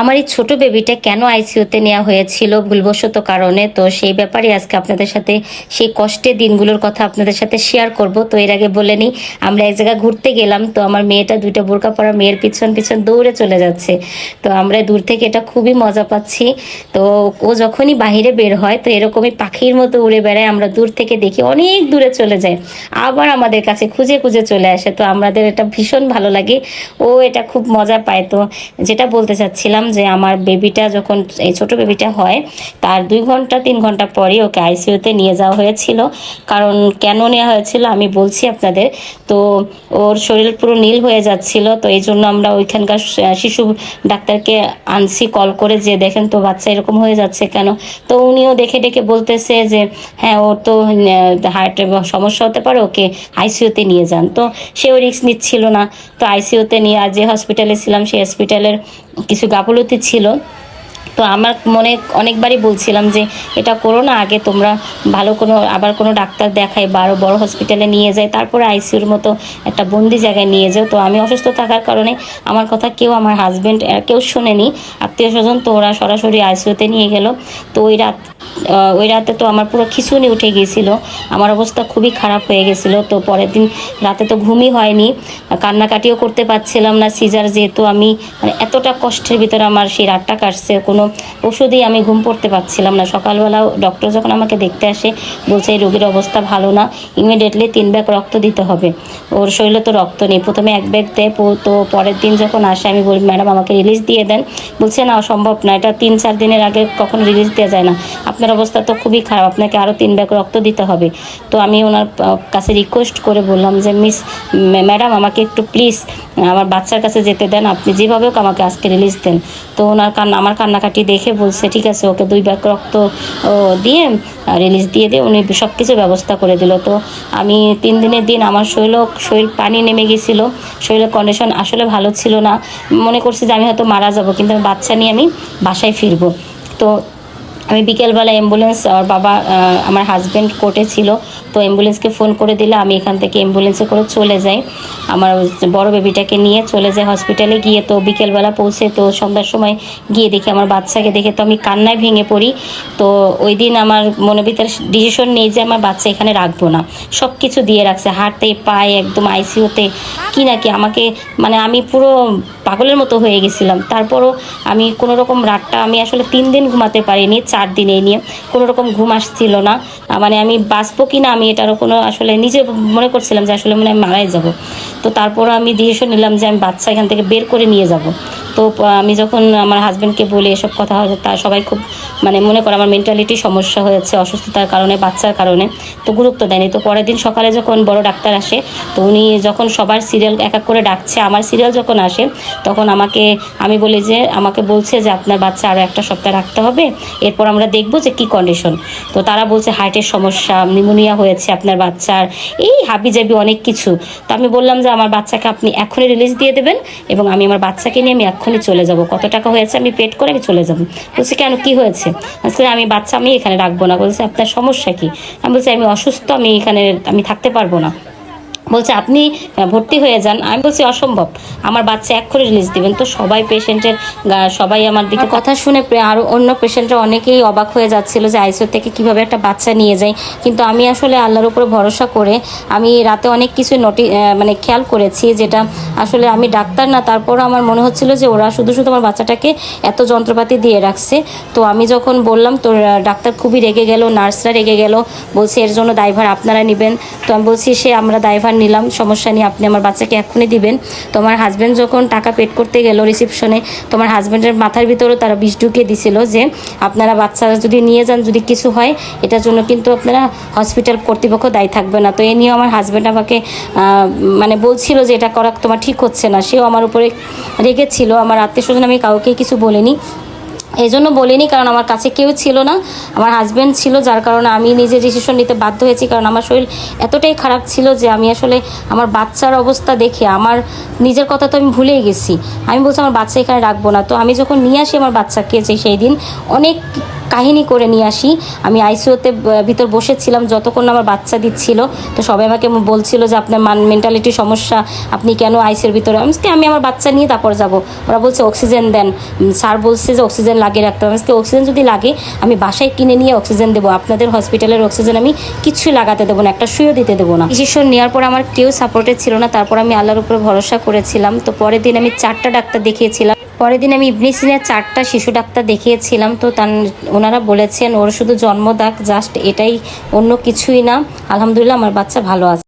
আমার এই ছোট বেবিটা কেন আইসিইউতে নেওয়া হয়েছিল ভুলবশত কারণে? তো সেই ব্যাপারে আজকে আপনাদের সাথে সেই কষ্টের দিনগুলোর কথা আপনাদের সাথে শেয়ার করব। তো এর আগে বলে নিই, আমরা এক জায়গায় ঘুরতে গেলাম, তো আমার মেয়েটা দুইটা বোরকা পরা মেয়ের পিছন পিছন দৌড়ে চলে যাচ্ছে। তো আমরা দূর থেকে এটা খুবই মজা পাচ্ছি। তো ও যখনই বাহিরে বের হয়, তো এরকমই পাখির মতো উড়ে বেড়ায়, আমরা দূর থেকে দেখি অনেক দূরে চলে যায়। আবার আমাদের কাছে খুঁজে খুঁজে চলে আসে। তো আমাদের এটা ভীষণ ভালো লাগে। ও এটা খুব মজা পায়। তো যেটা বলতে চাচ্ছিলাম যে আমার বেবিটা যখন এই ছোট বেবিটা হয়, তার দুই ঘণ্টা, তিন ঘণ্টা পরে ওকে আইসিইউতে নিয়ে যাওয়া হয়েছিল। কারণ কেন নেওয়া হয়েছিল আমি বলছি আপনাদের। তো ওর শরীর পুরো নীল হয়ে যাচ্ছিল, তো এই জন্য আমরা ওইখানকার শিশু ডাক্তারকে আনছি, কল করে যে, দেখেন তো বাচ্চা এরকম হয়ে যাচ্ছে কেন? তো উনিও দেখে ডেকে বলতেছে যে হ্যাঁ ওর তো হার্টে সমস্যা হতে পারে, ওকে আইসিইউতে নিয়ে যান। তো সেও রিস্ক নিচ্ছিল না। তো আইসিইউতে নিয়ে, আর যে হসপিটালে ছিলাম, সেই হসপিটালের কিছু গাফলতি ছিল। তো আমার মনে অনেকবারই বলছিলাম যে, এটা করো না, আগে তোমরা ভালো কোনো, আবার কোনো ডাক্তার দেখায় বা আরও বড়ো হসপিটালে নিয়ে যায় তারপরে আইসিউর মতো একটা বন্দি জায়গায় নিয়ে যাও। তো আমি অসুস্থ থাকার কারণে আমার কথা কেউ আমার হাজব্যান্ড কেউ শোনেনি। আত্মীয় স্বজন তো ওরা সরাসরি আইসিউতে নিয়ে গেল। তো ওই রাত ওই রাতে তো আমার পুরো খিচুনি উঠে গিয়েছিল। আমার অবস্থা খুবই খারাপ হয়ে গেছিল তো পরের দিন রাতে তো ঘুমই হয়নি। কান্নাকাটিও করতে পারছিলাম না সিজার যেহেতু আমি মানে এতটা কষ্টের ভিতরে আমার সেই রাতটা কাটছে। কোনো ওষুধেই আমি ঘুম পড়তে পারছিলাম না। সকালবেলাও ডক্টর যখন আমাকে দেখতে আসে, বলছে এই রোগীর অবস্থা ভালো না ইমিডিয়েটলি তিন ব্যাগ রক্ত দিতে হবে। ওর শরীরে তো রক্ত নেই। প্রথমে এক ব্যাগ দেয় তো পরের দিন যখন আসে, আমি বলি, ম্যাডাম, আমাকে রিলিজ দিয়ে দেন। বলছে, না সম্ভব না। এটা তিন চার দিনের আগে কখনো রিলিজ দেওয়া যায় না। আপনার অবস্থা তো খুবই খারাপ, আপনাকে আরও তিন ব্যাগ রক্ত দিতে হবে। তো আমি ওনার কাছে রিকোয়েস্ট করে বললাম যে মিস ম্যাডাম আমাকে একটু প্লিজ আমার বাচ্চার কাছে যেতে দেন, আপনি যেভাবে হোক আমাকে আজকে রিলিজ দেন। তো ওনার কান্না আমার কান্নাকাটি দেখে বলছে, ঠিক আছে, ওকে দুই ব্যাগ রক্ত দিয়ে রিলিজ দিয়ে দিয়ে উনি সব কিছু ব্যবস্থা করে দিল। তো আমি তিন দিনের দিন আমার শরীর শরীর পানি নেমে গেছিল শরীরের কন্ডিশন আসলে ভালো ছিল না। মনে করছি যে আমি হয়তো মারা যাব, কিন্তু আমি বাচ্চা নিয়ে আমি বাসায় ফিরবো। তো আমি বিকেলবেলা অ্যাম্বুলেন্স আর বাবা আমার হাজব্যান্ড কোর্টে ছিল। তো অ্যাম্বুলেন্সকে ফোন করে দিলে আমি এখান থেকে অ্যাম্বুলেন্সে করে চলে যাই। আমার বড় বেবিটাকে নিয়ে চলে যাই হসপিটালে গিয়ে তো বিকেলবেলা পৌঁছে তো সন্ধ্যার সময় গিয়ে দেখি আমার বাচ্চাকে দেখে তো আমি কান্নায় ভেঙে পড়ি। তো ওই দিন আমার মনে ভিতরে ডিসিশন নেই যে আমার বাচ্চা এখানে রাখব না। সব কিছু দিয়ে রাখছে, হাঁটতে, পায়ে, একদম আইসিউতে কি না কি আমাকে মানে আমি পুরো পাগলের মতো হয়ে গেছিলাম। তারপরও আমি কোনো রকম রাতটা আমি আসলে তিন দিন ঘুমাতে পারিনি, চার দিন এই নিয়ে। কোনো রকম ঘুম আসছিল না। মানে আমি বাঁচবো কি না আমি এটারও কোনো আসলে নিজে মনে করছিলাম যে আসলে মানে আমি মারাই যাব। তো তারপর আমি ডিসিশন নিলাম যে আমি বাচ্চা এখান থেকে বের করে নিয়ে যাব। তো আমি যখন আমার হাজব্যান্ডকে বলি এসব কথা হয়, তা সবাই খুব মানে মনে করে আমার মেন্টালিটি সমস্যা হয়েছে, অসুস্থতার কারণে, বাচ্চার কারণে, তো গুরুত্ব দেয়নি। তো পরের দিন সকালে যখন বড় ডাক্তার আসে, তো উনি যখন সবার সিরিয়াল এক এক করে ডাকছে, আমার সিরিয়াল যখন আসে, তখন আমাকে, আমি বলি যে, আমাকে বলছে যে আপনার বাচ্চা আরও একটা সপ্তাহ রাখতে হবে, এরপর আমরা দেখব যে কি কন্ডিশন তো তারা বলছে হার্টের সমস্যা নিউমোনিয়া হয়েছে আপনার বাচ্চার। এই হাবি জাবি অনেক কিছু। তো আমি বললাম যে আমার বাচ্চাকে আপনি এখনই রিলিজ দিয়ে দেবেন এবং আমি আমার বাচ্চাকে নিয়ে আমি এক্ষুনি চলে যাব। কত টাকা হয়েছে আমি পেড করে আমি চলে যাব। বলছি, কেন? কি হয়েছে? আসলে আমি বাচ্চা, আমি এখানে রাখব না। বলছে, আপনার সমস্যা কি? আমি বলছি, আমি অসুস্থ, আমি এখানে, আমি থাকতে পারব না। বলছে, আপনি ভর্তি হয়ে যান। আমি বলছি, অসম্ভব। আমার বাচ্চা এক্ষুনি রিলিজ দিবেন। তো সবাই পেশেন্টের সবাই আমার দিকে কথা শুনে আরও অন্য পেশেন্টরা অনেকেই অবাক হয়ে যাচ্ছিল যে আইসিইউ থেকে কীভাবে একটা বাচ্চা নিয়ে যায়। কিন্তু আমি আসলে আল্লাহর উপরে ভরসা করে আমি রাতে অনেক কিছু নোটি মানে খেয়াল করেছি যেটা আসলে আমি ডাক্তার না। তারপরও আমার মনে হচ্ছিল যে ওরা শুধু শুধু আমার বাচ্চাটাকে এত যন্ত্রপাতি দিয়ে রাখছে। তো আমি যখন বললাম তো ডাক্তার খুবই রেগে গেল নার্সরা রেগে গেল। বলছে, এর জন্য দায়ভার আপনারা নেবেন। তো আমি বলছি, সে আমরা দায়ভার নিলাম, সমস্যা নেই, আপনি আমার বাচ্চাকে এক্ষুনি দিবেন। তোমার হাজব্যান্ড যখন টাকা পেড করতে গেল রিসিপশনে তোমার হাজব্যান্ডের মাথার ভিতরেও তারা বিষ ঢুকিয়ে দিছিল যে, আপনারা বাচ্চারা যদি নিয়ে যান, যদি কিছু হয়, এটার জন্য কিন্তু আপনারা হসপিটাল কর্তৃপক্ষ দায়ী থাকবে না। তো এ নিয়ে আমার হাজব্যান্ড আমাকে মানে বলছিল যে, এটা করা তোমার ঠিক হচ্ছে না। সেও আমার উপরে রেগেছিল। আমার আত্মীয় স্বজন আমি কাউকেই কিছু বলিনি। এই জন্য বলিনি, কারণ আমার কাছে কেউ ছিল না। আমার হাজব্যান্ড ছিল, যার কারণে আমি নিজে ডিসিশন নিতে বাধ্য হয়েছি, কারণ আমার শরীর এতটাই খারাপ ছিল যে আমি আসলে আমার বাচ্চার অবস্থা দেখে আমার নিজের কথা তো আমি ভুলেই গেছি। আমি বলছি, আমার বাচ্চা এখানে রাখব না। তো আমি যখন নিয়ে আসি আমার বাচ্চাকে যে সেই দিন, অনেক কাহিনী করে নিয়ে আসি। আমি আইসিউতে ভিতর বসেছিলাম, যতক্ষণ আমার বাচ্চা দিচ্ছিল, তো সবাই আমাকে বলছিল যে আপনার মান মেন্টালিটি সমস্যা, আপনি কেন আইসিউর ভিতরে? আমি আমি আমার বাচ্চা নিয়ে তারপর যাব। ওরা বলছে, অক্সিজেন দেন। স্যার বলছে যে, অক্সিজেন লাগিয়ে রাখতে হবে। আমি অক্সিজেন যদি লাগে, আমি বাসায় কিনে নিয়ে অক্সিজেন দেবো। আপনাদের হসপিটালের অক্সিজেন আমি কিচ্ছু লাগাতে দেবো না, একটা শুয়েও দিতে দেবো না। ডিসিশন নেওয়ার পর আমার কেউ সাপোর্টে ছিল না। তারপর আমি আল্লাহর উপরে ভরসা করেছিলাম। তো পরের দিন আমি চারটা ডাক্তার দেখিয়েছিলাম। পরের দিন আমি ইবনিসিনের চারটা শিশু ডাক্তার দেখিয়েছিলাম, তো তার ওনারা বলেছেন, ওর শুধু জন্মদাগ জাস্ট এটাই অন্য কিছুই না। আলহামদুলিল্লাহ, আমার বাচ্চা ভালো আছে।